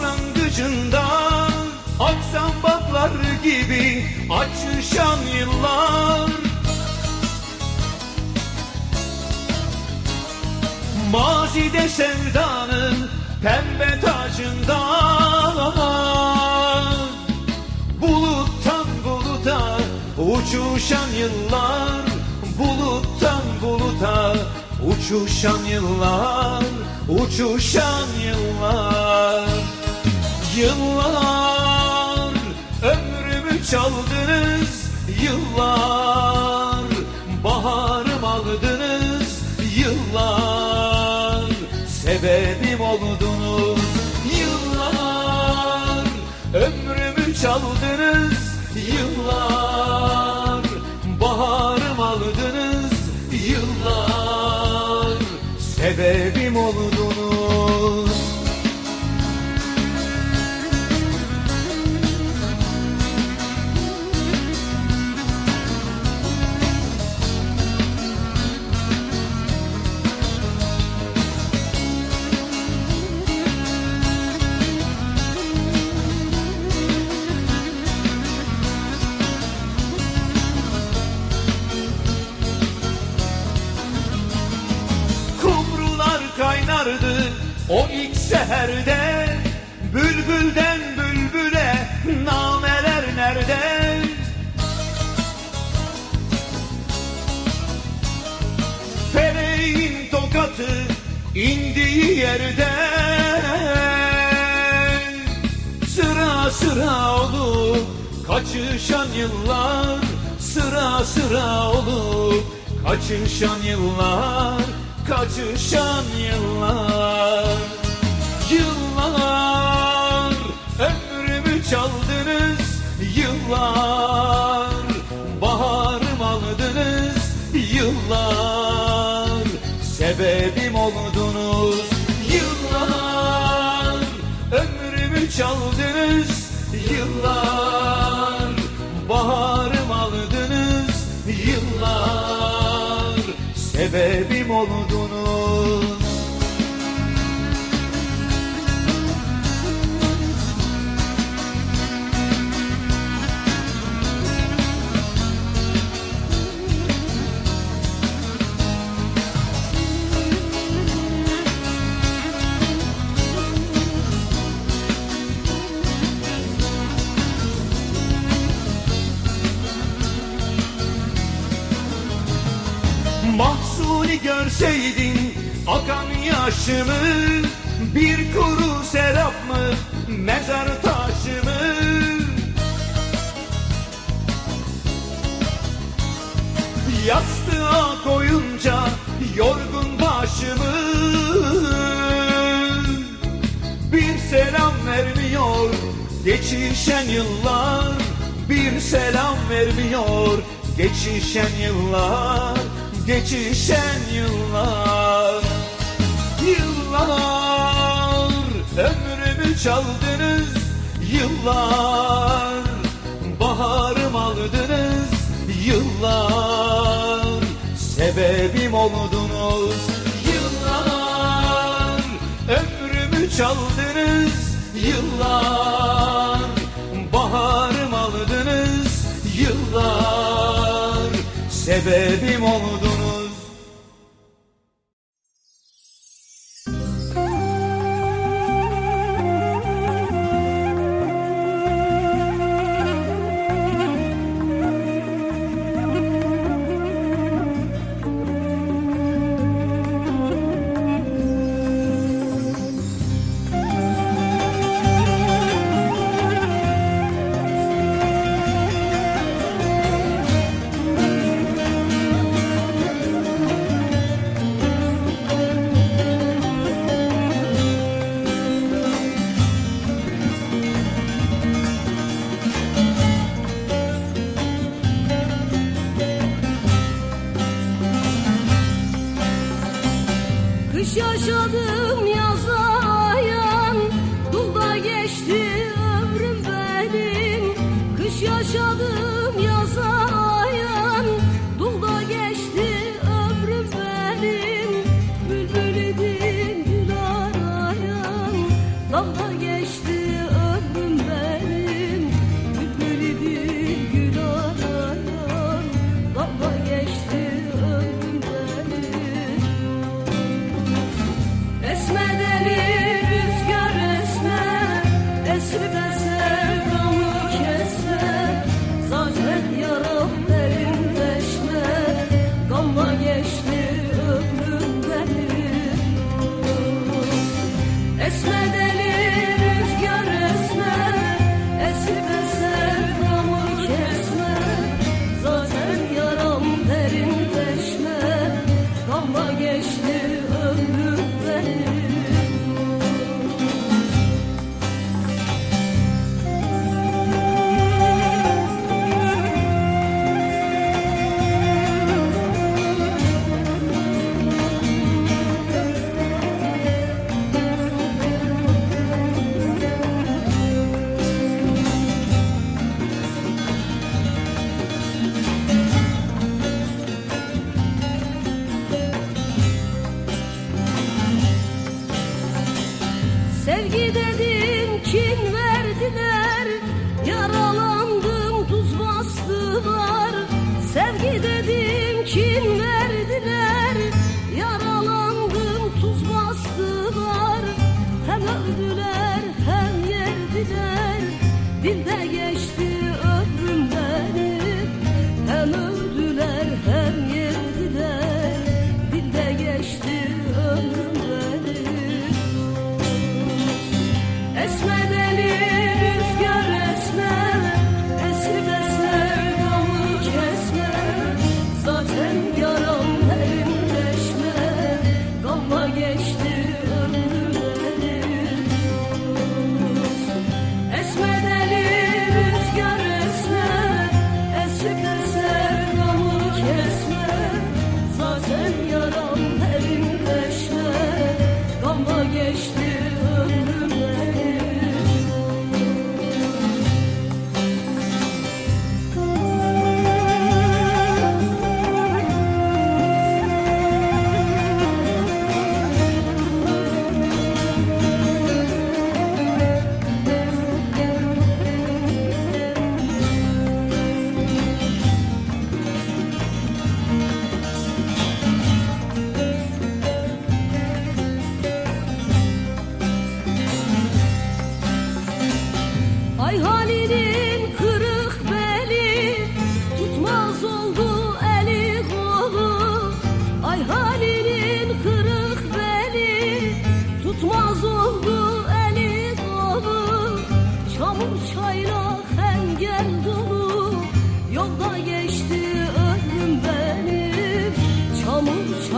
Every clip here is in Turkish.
tacında Aksan baklar gibi açışan yıllar. Mazide sevdanın pembe tacında Buluttan buluta uçuşan yıllar. Buluttan buluta uçuşan yıllar Uçuşan yıllar Yıllar ömrümü çaldınız Yıllar baharım aldınız Yıllar sebebim oldunuz Yıllar ömrümü çaldınız Yıllar baharım aldınız Yıllar sebebim o ilk seherde Bülbülden bülbüle nameler nerede? Feleğin tokatı indiği yerde Sıra sıra olup kaçışan yıllar Sıra sıra olup kaçışan yıllar Kaçışan yıllar sebebim oldunuz Mahsuni görseydin akan yaşımı Bir kuru serap mı mezar taşımı Yastığa koyunca yorgun başımı Bir selam vermiyor geçişen yıllar Bir selam vermiyor geçişen yıllar Geçişen yıllar Yıllar ömrümü çaldınız Yıllar. Baharım aldınız Yıllar. Sebebim oldunuz Yıllar. Ömrümü çaldınız Yıllar. Baharım sebebim oldunuz Yaşadım yaza ayan Dulda geçti ömrüm benim. Bülbül idim gül arayan Damda geçti ömrüm benim. Bülbül idim gül arayan Damda geçti ömrüm benim. Esme deli rüzgar esme. Esri Sevgi dedim kin verdiler yaralar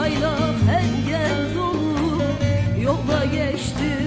Hayla engel dolu yolda geçtim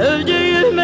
Öldüğüme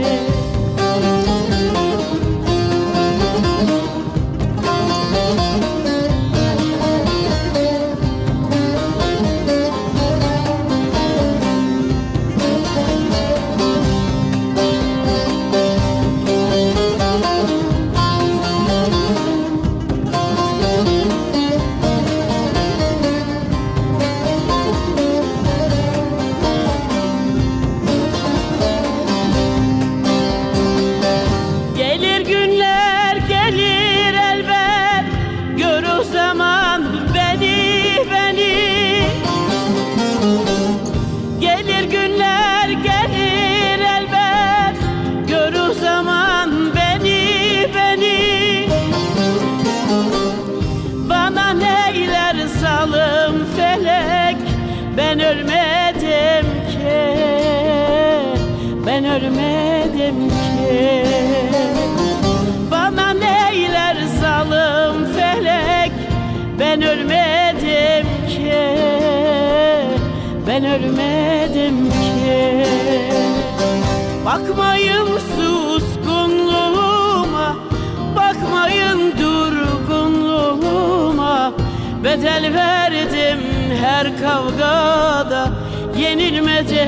Ölmedim ki. Bana neyler zalim felek Ben ölmedim ki. Ben ölmedim ki. Bakmayın suskunluğuma Bakmayın durgunluğuma. Bedel verdim her kavgada Yenilmedim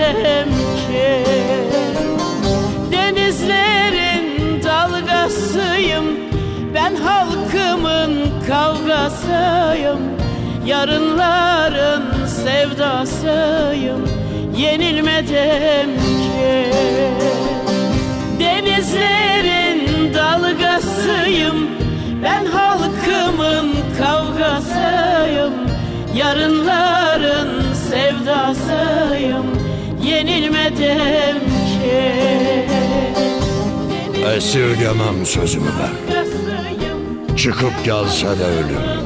kavgasıyım Yarınların sevdasıyım Yenilmedim ki Denizlerin dalgasıyım Ben halkımın kavgasıyım Yarınların sevdasıyım Yenilmedim ki Esirgemem sözümü ben. Çıkıp gelse de ölüm.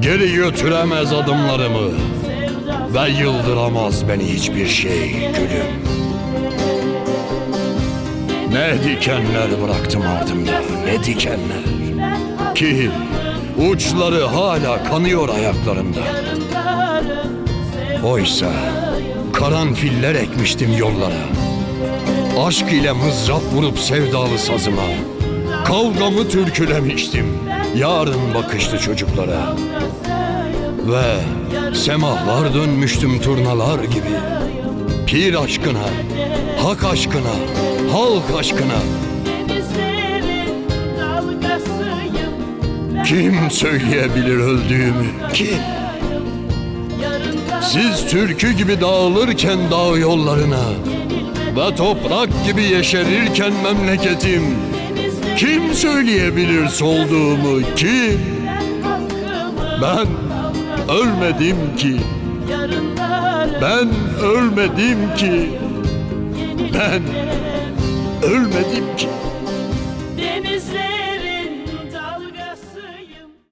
Geri götüremez adımlarımı. Ve yıldıramaz beni hiçbir şey gülüm. Ne dikenler bıraktım ardımda, ne dikenler. Ki uçları hala kanıyor ayaklarımda. Oysa karanfiller ekmiştim yollara. Aşk ile mızrap vurup sevdalı sazıma. Kavgamı türkülemiştim. Yarın bakışlı çocuklara. Ve semahlar dönmüştüm turnalar gibi. Pir aşkına, hak aşkına, halk aşkına. Kim söyleyebilir öldüğümü? Kim? Siz türkü gibi dağılırken dağ yollarına ve toprak gibi yeşerirken memleketim kim söyleyebilir solduğumu? Halkımın Ben ölmedim ki. Ben ölmedim ki. Ben ölmedim ki